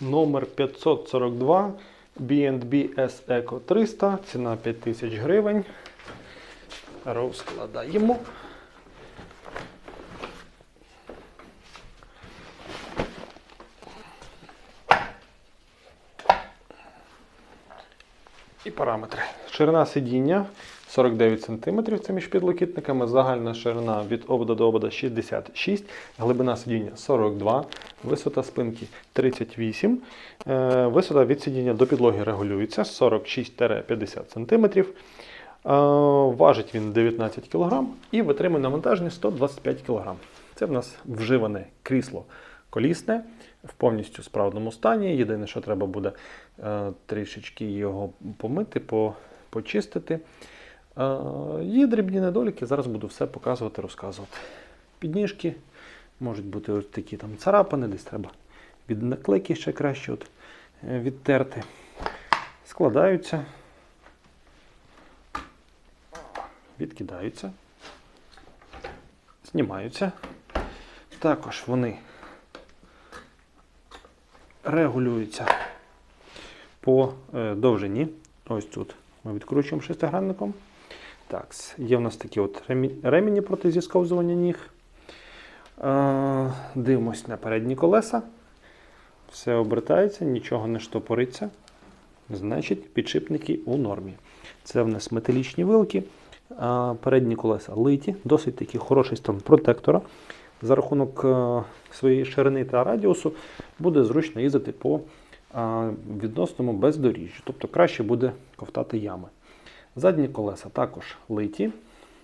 Номер 542 B&B S Eco 300, ціна 5000 гривень. Розкладаємо. І параметри. Ширина сидіння 49 см, це між підлокітниками. Загальна ширина від обода до обода 66, глибина сидіння 42, висота спинки 38. Е, Висота від сидіння до підлоги регулюється 46-50 см. Е, Важить він 19 кг і витримує навантаження 125 кг. Це в нас вживане крісло колісне в повністю справному стані. Єдине, що треба буде е, трішечки його помити, почистити. Є дрібні недоліки, зараз буду все показувати, розказувати. Підніжки можуть бути ось такі там царапини, десь треба від наклейки ще краще от, е, відтерти. Складаються, відкидаються, знімаються. Також вони регулюються по е, довжині. Ось тут ми відкручуємо шестигранником. Так, є в нас такі от ремені проти зісковзування ніг. Е, дивимось на передні колеса. Все обертається, нічого не штопориться. Значить, підшипники у нормі. Це в нас металічні вилки. Передні колеса литі, досить такий хороший стан протектора. За рахунок е, своєї ширини та радіусу буде зручно їздити по відносному бездоріжжю, тобто краще буде ковтати ями. Задні колеса також литі,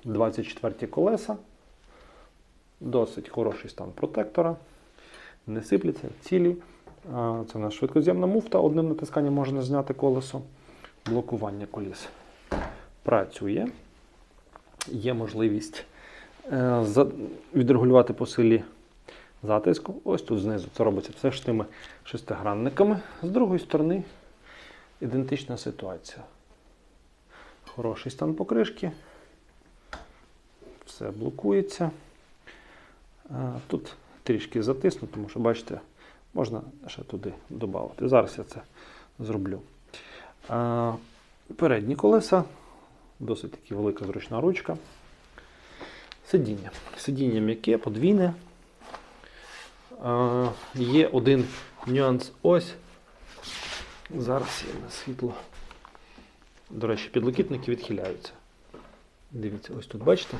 24 колеса, досить хороший стан протектора, не сипляться, цілі. Це нас швидкоз'ємна муфта, одним натисканням можна зняти колесо, блокування коліс. Працює. Є можливість е, відрегулювати по силі затиску. Ось тут знизу це робиться все ж тими шестигранниками. З другої сторони ідентична ситуація. Хороший стан покришки. Все блокується. Тут трішки затиснуто, тому що, бачите, можна ще туди додати. Зараз я це зроблю. Передні колеса, досить таки велика зручна ручка. Сидіння. Сидіння м'яке, подвійне. Є один нюанс ось. Зараз є на світло. До речі, підлокітники відхиляються. Дивіться, ось тут бачите.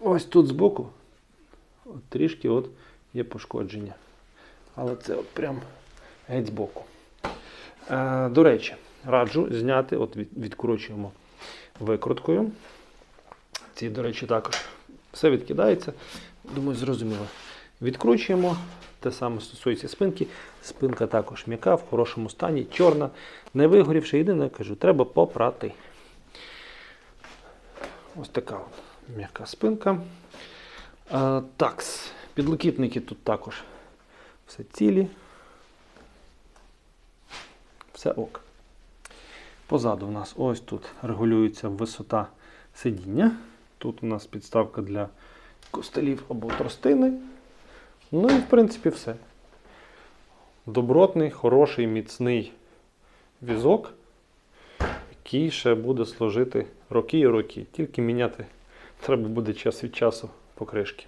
Ось тут збоку от трішки от є пошкодження. Але це от прям геть збоку. Е, до речі, раджу зняти, от відкручуємо викруткою. Ці, до речі, також все відкидається. Думаю, зрозуміло. Відкручуємо. Те саме стосується спинки. Спинка також м'яка, в хорошому стані, чорна, не вигорівши. Єдине, кажу, треба попрати. Ось така м'яка спинка. А, такс. Підлокітники тут також все цілі. Все ок. Позаду у нас ось тут регулюється висота сидіння. Тут у нас підставка для костелів або тростини. Ну і в принципі все. Добротний, хороший, міцний візок, який ще буде служити роки і роки. Тільки міняти треба буде час від часу покришки.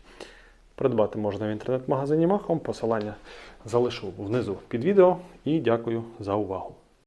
Придбати можна в інтернет-магазині Махом. Посилання залишу внизу під відео і дякую за увагу.